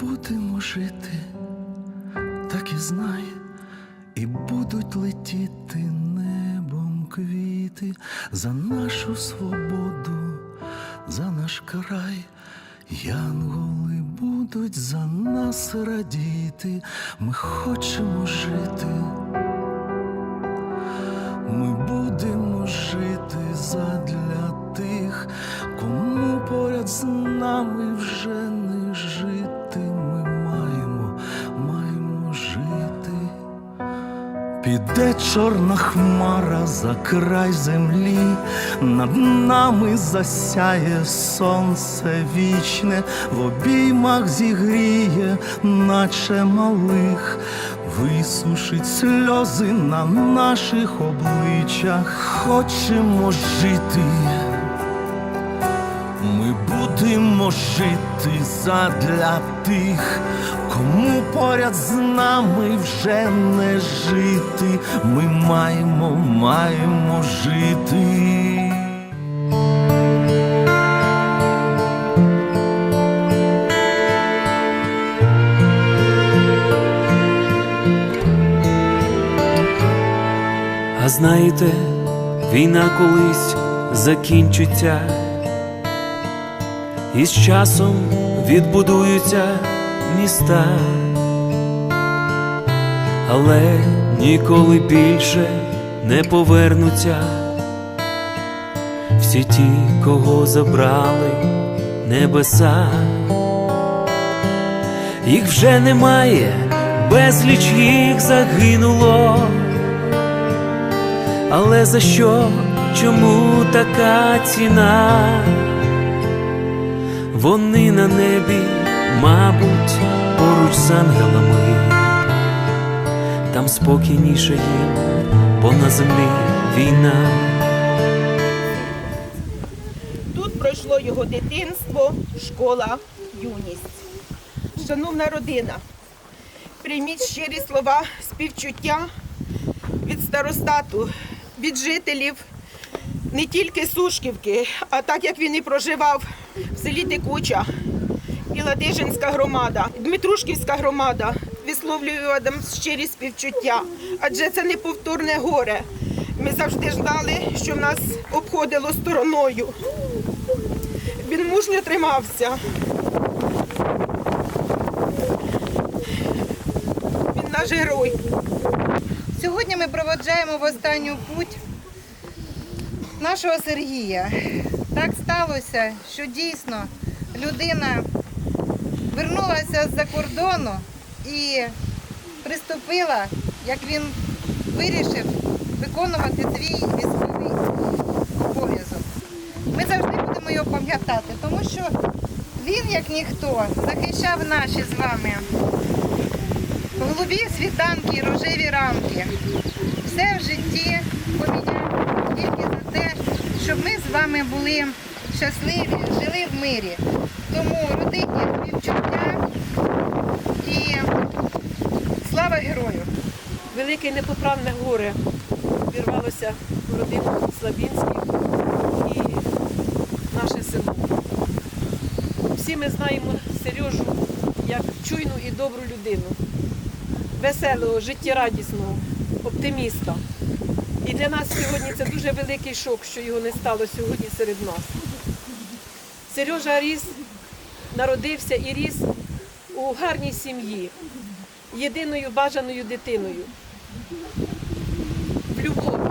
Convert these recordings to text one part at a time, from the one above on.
будемо жити, так і знай, і будуть летіти небом квіти за нашу свободу, за наш край. Янголи будуть за нас радіти, ми хочемо жити. Ми будемо жити задля тих, кому поряд з нами вже не Піде чорна хмара за край землі, над нами засяє сонце вічне, в обіймах зігріє, наче малих, висушить сльози на наших обличчях. Хочемо жити. Будемо жити задля тих, кому поряд з нами вже не жити. Ми маємо, маємо жити. А знаєте, війна колись закінчиться, і з часом відбудуються міста, але ніколи більше не повернуться всі ті, кого забрали небеса. Їх вже немає, безліч їх загинуло. Але за що, чому така ціна? Вони на небі, мабуть, поруч з ангелами, там спокійніше їм, бо на землі війна. Тут пройшло його дитинство, школа, юність. Шановна родина, прийміть щирі слова співчуття від старостату, від жителів не тільки Сушківки, а так як він і проживав в селі Текуча, і Ладижинська громада, Дмитрушківська громада. Висловлюю вам щирі співчуття, адже це неповторне горе. Ми завжди ждали, що нас обходило стороною. Він мужньо тримався. Він наш герой. Сьогодні ми проводжаємо в останню путь нашого Сергія. Так сталося, що дійсно людина вернулася з-за кордону і приступила, як він вирішив виконувати свій військовий обов'язок. Ми завжди будемо його пам'ятати, тому що він, як ніхто, захищав наші з вами Голубі світанки, рожеві рамки. Все в житті поміняв тільки за те, щоб ми з вами були щасливі, жили в мирі. Тому родині співчуття і слава герою! Велике непоправне горе вірвалося в родину Слабінських і наше село. Всі ми знаємо Сережу як чуйну і добру людину, веселого, життєрадісного, оптиміста. І для нас сьогодні це дуже великий шок, що його не стало сьогодні серед нас. Сережа ріс, народився і ріс у гарній сім'ї, єдиною бажаною дитиною в любові.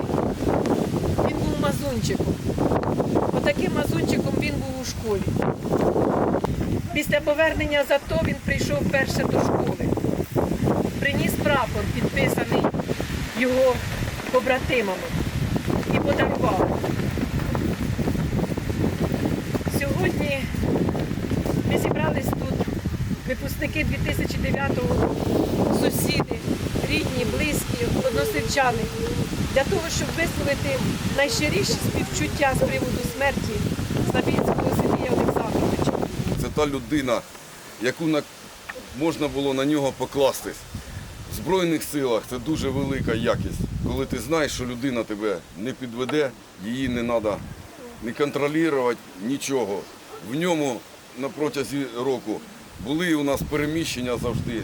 Він був мазунчиком. Отаким мазунчиком він був у школі. Після повернення з АТО він прийшов перше до школи. Приніс прапор, підписаний його побратимами, і подарував. Сьогодні ми зібрались тут, випускники 2009-го, сусіди, рідні, близькі, односельчани, для того, щоб висловити найщиріші співчуття з приводу смерті Слабінського Сергія Олександровича. Це та людина, яку на... можна було на нього покластись. В Збройних силах це дуже велика якість. Коли ти знаєш, що людина тебе не підведе, її не треба не контролювати, нічого. В ньому на протязі року Були у нас переміщення завжди.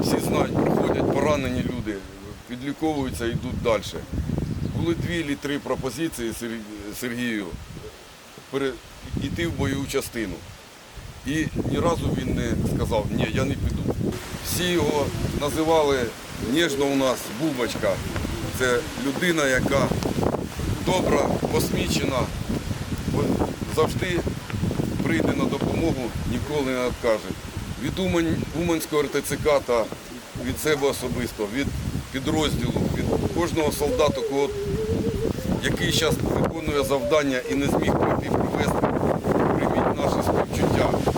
Всі знають, приходять поранені люди, підліковуються і йдуть далі. Були дві чи три пропозиції Сергію йти в бойову частину. І ні разу він не сказав, ні, я не піду. Всі його називали ніжно у нас Бубочка. Це людина, яка добра, посмічена, завжди прийде на допомогу, ніколи не відкаже. Від Уманського РТЦК та від себе особисто, від підрозділу, від кожного солдата, кого, який зараз виконує завдання і не зміг прийти привезти, прийміть наше співчуття.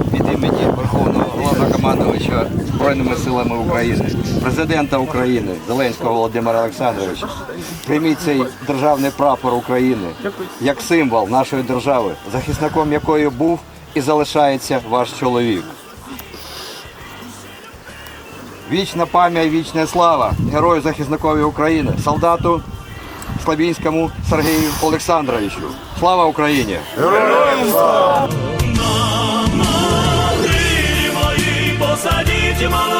Імені Верховного Головнокомандувача Збройними силами України, президента України Зеленського Володимира Олександровича. Прийміть цей державний прапор України як символ нашої держави, захисником якої був і залишається ваш чоловік. Вічна пам'ять, вічна слава герою захисникові України, солдату Слабінському Сергію Олександровичу. Слава Україні! могилі Jim on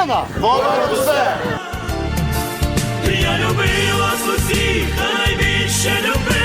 Україна! Я любила вас усіх, та найбільше любив